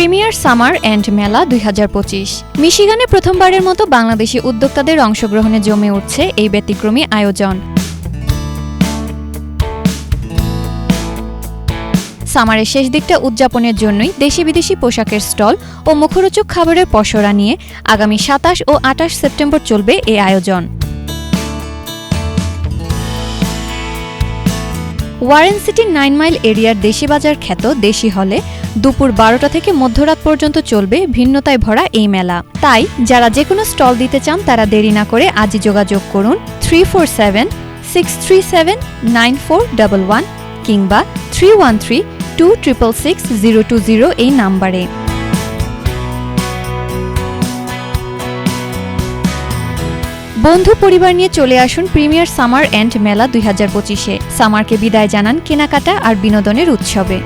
Premier summer and মেলা দুই হাজার পঁচিশ। মিশিগানে প্রথমবারের মতো বাংলাদেশি উদ্যোক্তাদের অংশগ্রহণে জমে উঠছে এই ব্যতিক্রমী আয়োজন। সামারের শেষ দিকটা উদযাপনের জন্যই দেশি বিদেশি পোশাকের স্টল ও মুখরোচক খাবারের পসরা নিয়ে আগামী সাতাশ ও আটাশ সেপ্টেম্বর চলবে এই আয়োজন। ওয়ারেন সিটি নাইন মাইল এরিয়ার দেশি বাজার খ্যাত দেশি হলে দুপুর বারোটা থেকে মধ্যরাত পর্যন্ত চলবে ভিন্নতায় ভরা এই মেলা। তাই যারা যে কোনো স্টল দিতে চান তারা দেরি না করে আজই যোগাযোগ করুন three four seven, six three seven, nine four double one কিংবা three one three two triple six zero two zero এই নাম্বারে। বন্ধু পরিবার নিয়ে চলে আসুন প্রিমিয়ার সামার অ্যান্ড মেলা দুই হাজার পঁচিশে। সামারকে বিদায় জানান কেনাকাটা আর বিনোদনের উৎসবে।